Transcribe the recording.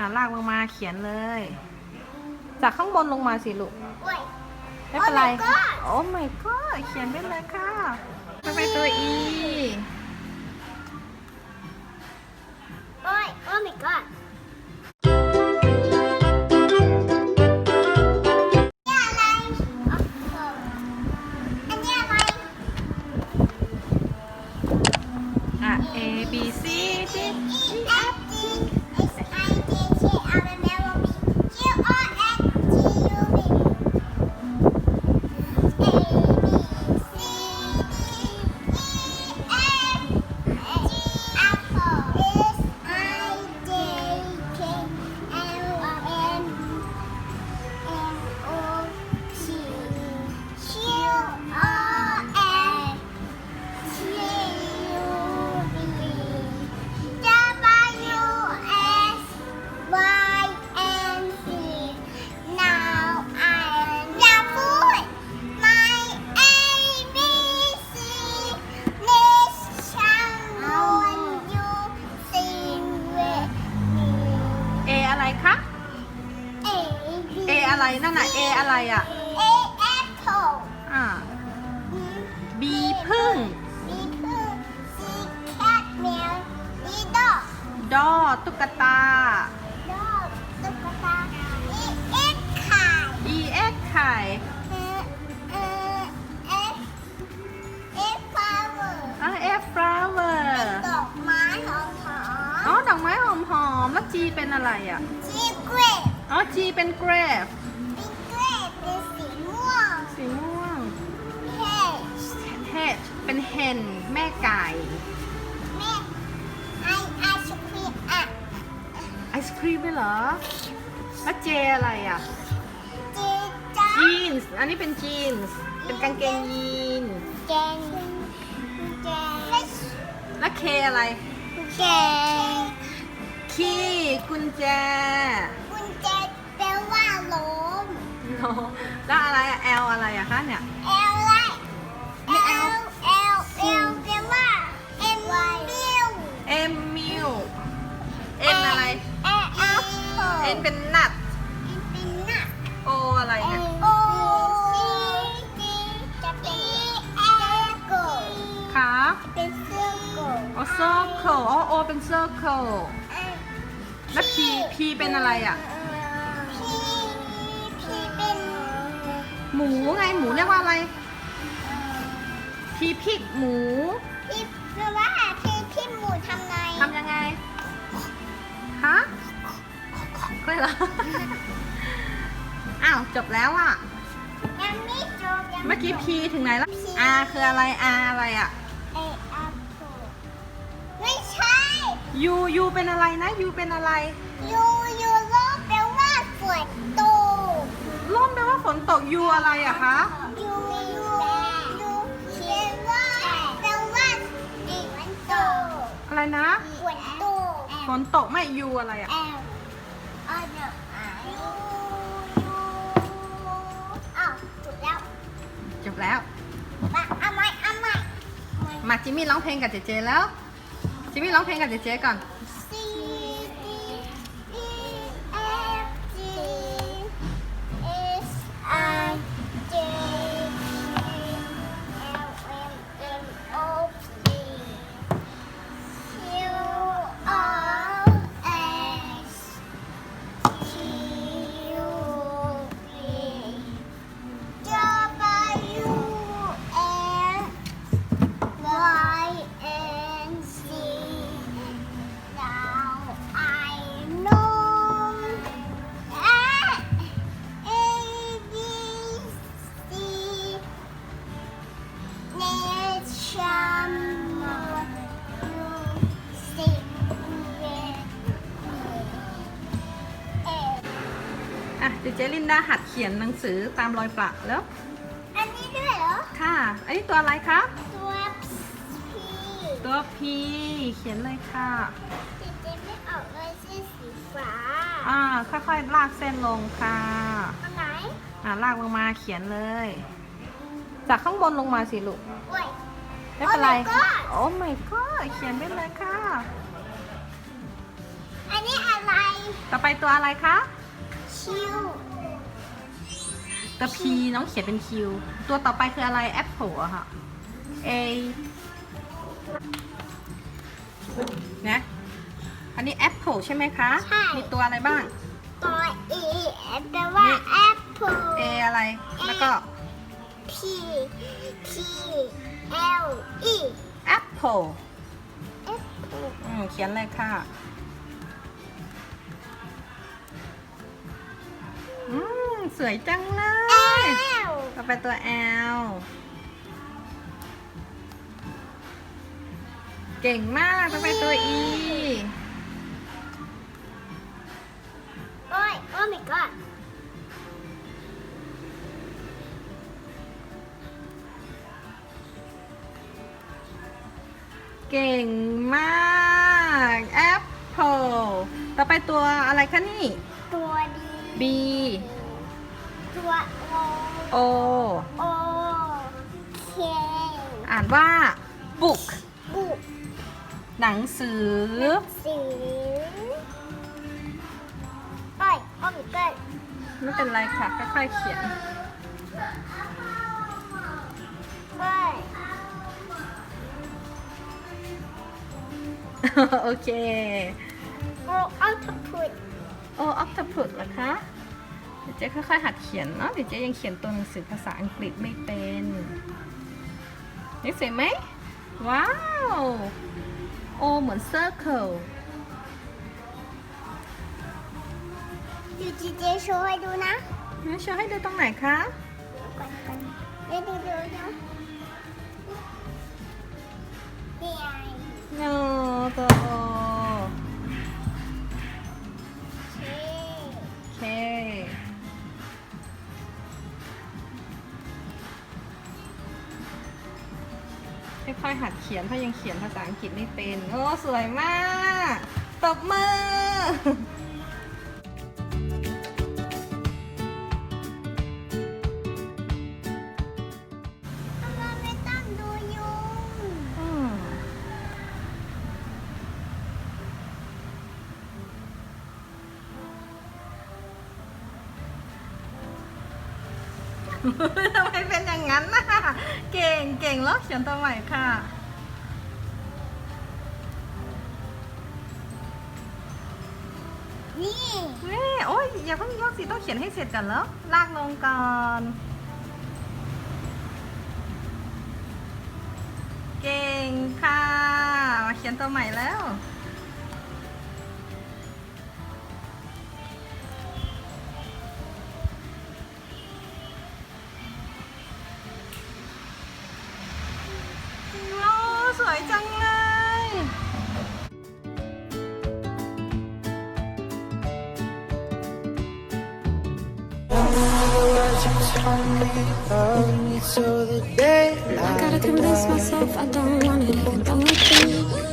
อ่าลากลงมาเขียนเลย จากข้างบนลงมาสิลูกโอ้ยไม่เป็นไร Oh my god โอ้ my god เขียนไปเลยค่ะทำไมตัว E โอ้ย oh my god นี่ อะไรอะ A apple อ่า B พึ่ง B พึ่ง C cat แมว D dog ดอตุ๊กตา dog ตุ๊กตา E egg ไข่ E X ไข่ เออเออ F F flower อะ F flower ดอกไม้หอมหออ๋อ มดอกไม้หอมหอมๆแล้ว G เป็นอะไรอะจีเกรดอ๋อ G เป็น grape น hen แม่ไก่ แม่ไอไอศครีมอะไอศครีมด้วยเหรอ แล้ว J อะไรอะจีจ้า jeans อันนี้เป็น jeans เป็นกางเกงยีนแกงแกงแล้ว K อะไรแกง key กุญแจกุญแจแปลว่าล้ม แล้วอะไรอะ L อะไรอะคะเนี่ย L ไร เป็นเสื้อโกลอ๋อ circle อ๋อ O เป็น circle แล้ว P P เป็นอะไรอะพี่พี่เป็นหมูไงหมูเรียกว่าอะไร P พิกหมูพี่แปลว่าพี่พี่หมูทำไงทำยังไง ฮะก็เหรอ อ้าว จบแล้วอะ ยังไม่จบยังเมื่อกี้ P ถึงไหนแล้ว R คืออะไร R อะไรอะ U U เป็นอะไรนะ U เป็นอะไรยูยูโรแปลว่าฝนตกร่มแปลว่าฝนตก U อะไรอะคะยูยูยูเขียนว่าแปลว่าฝนตกอะไรนะฝนตกฝนตกไม่ U อะไรอะแอลอ๋อเดี๋ยวยูยูอ้าวจบแล้วจบแล้วมาเอาใหม่เอาใหม่มาจิมมี่ร้องเพลงกับเจเจแล้ว จิมมี่ร้องเพลงกับเจเจก่อน อะเจเจลินดาหัดเขียนหนังสือตามรอยประแล้ว อันนี้ด้วยเหรอ ค่ะ อันนี้ตัวอะไรครับ ตัว P ตัว P เขียนเลยค่ะ ติดเต็มไม่ออกเลยชื่อสีฟ้าอ่า ค่อยๆ ลากเส้นลงค่ะ อันไหนอ่าลากลงมาเขียนเลย จากข้างบนลงมาสิลูก โอ้ย ไม่เป็นไร Oh my god โอ้ my god เขียนไปเลยค่ะ อันนี้อะไร ต่อไปตัวอะไรคะ ชิวตัว P น้องเขียนเป็น Q ตัวต่อไปคืออะไร Apple อะค่ะ A นะ อันนี้ Apple ใช่ไหมคะมีตัวอะไรบ้าง ตัว E แปลว่า apple A อะไร แล้วก็ P P L E Apple apple อืมเขียนเลยค่ะ อืมสวยจังเลย L ต่อไปตัว L เก่งมากต่อไปตัว E โอ้ย oh my god เก่งมาก Apple ต่อไปตัวอะไรคะนี่ตัวดี B ตัว O O O K อ่านว่า book บุกหนังสือสีโอ้ย oh my god ไม่เป็นไรค่ะ ค่อยๆเขียนโอ้ยโอเค โอ้เอาทับพุดโอ้ออ t ต p พุดเหรอคะ เดี๋ยวเจ๊ค่อยๆหัดเขียนเนาะเดี๋ยวเจ๊ยังเขียนตัวหนังสือภาษาอังกฤษไม่เป็นนี่สวยไหมว้าวโอเหมือน circle ดูจีเจโชว์ให้ดูนะงั้นโชว์ให้ดูตรงไหนคะก่อนก่อนเดี๋ยวดูดูดู ค่อยๆหัดเขียนถ้ายังเขียนภาษาอังกฤษไม่เป็นโอ้สวยมากตบมือทำไมไม่ต้องดูยุงอืมทำไมเป็นอย่างนั้นน่ะ เก่งเก่งแล้วเขียนตัวใหม่ค่ะ นี่เฮ้ยโอ้ยอย่าเพิ่งยกสิต้องเขียนให้เสร็จก่อนแล้วลากลงก่อน เก่งค่ะมาเขียนตัวใหม่แล้ว Day I gotta convince myself I don't want it even though I do.